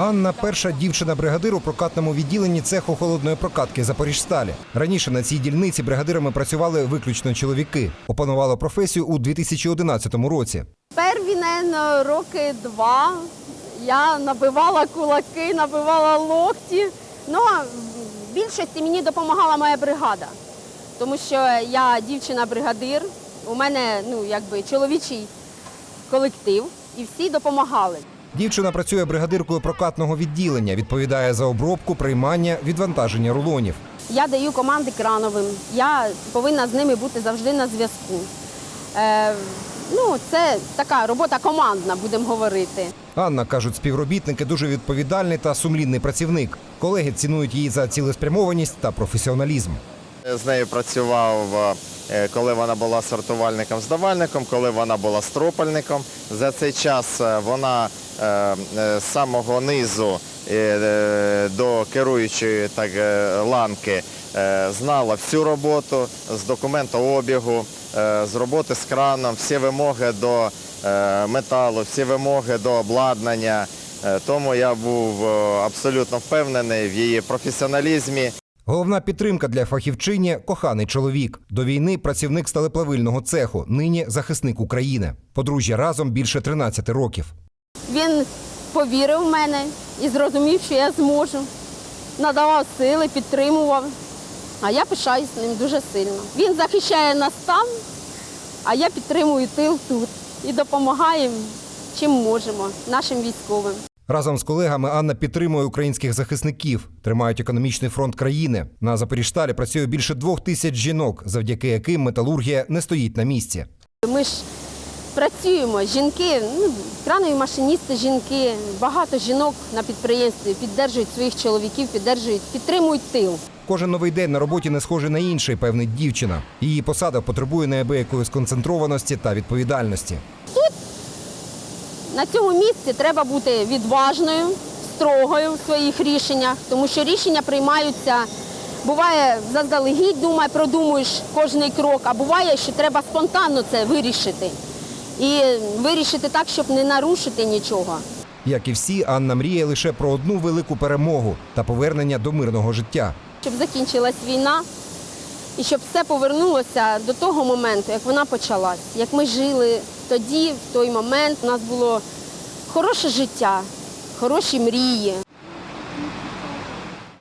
Анна перша дівчина-бригадир у прокатному відділенні цеху холодної прокатки Запоріжсталі. Раніше на цій дільниці бригадирами працювали виключно чоловіки. Опанувала професію у 2011 році. Перві, наверное, роки два я набивала кулаки, набивала локті. Ну, в більшості мені допомагала моя бригада, тому що я дівчина-бригадир, у мене ну, якби, чоловічий колектив, і всі допомагали. Дівчина працює бригадиркою прокатного відділення, відповідає за обробку, приймання, відвантаження рулонів. Я даю команди крановим, я повинна з ними бути завжди на зв'язку. Е, ну, це така робота командна, будемо говорити. Анна кажуть, співробітники дуже відповідальний та сумлінний працівник. Колеги цінують її за цілеспрямованість та професіоналізм. З нею працював, е, коли вона була сортувальником-здавальником, коли вона була стропальником. За цей час е, вона е, з самого низу до керуючої так, ланки знала всю роботу з документообігу, з роботи з краном, всі вимоги до металу, всі вимоги до обладнання. Тому я був абсолютно впевнений в її професіоналізмі. Головна підтримка для фахівчині коханий чоловік. До війни працівник сталеплавильного цеху, нині захисник України. Подружжя разом більше 13 років. Він повірив в мене і зрозумів, що я зможу. Надавав сили, підтримував. А я пишаюсь ним дуже сильно. Він захищає нас там, а я підтримую тил тут і допомагаємо, чим можемо, нашим військовим. Разом з колегами Анна підтримує українських захисників, тримають економічний фронт країни. На Запоріжсталі працює більше двох тисяч жінок, завдяки яким металургія не стоїть на місці. Ми ж працюємо, жінки, ну, кранові машиністи, жінки, багато жінок на підприємстві піддержують своїх чоловіків, піддержують, підтримують тил. Кожен новий день на роботі не схожий на інший, певнить дівчина. Її посада потребує неабиякої сконцентрованості та відповідальності. На цьому місці треба бути відважною, строгою в своїх рішеннях, тому що рішення приймаються. Буває заздалегідь, думай, продумуєш кожний крок, а буває, що треба спонтанно це вирішити. І вирішити так, щоб не нарушити нічого. Як і всі, Анна мріє лише про одну велику перемогу та повернення до мирного життя. Щоб закінчилась війна і щоб все повернулося до того моменту, як вона почалась, як ми жили тоді, в той момент, у нас було хороше життя, хороші мрії.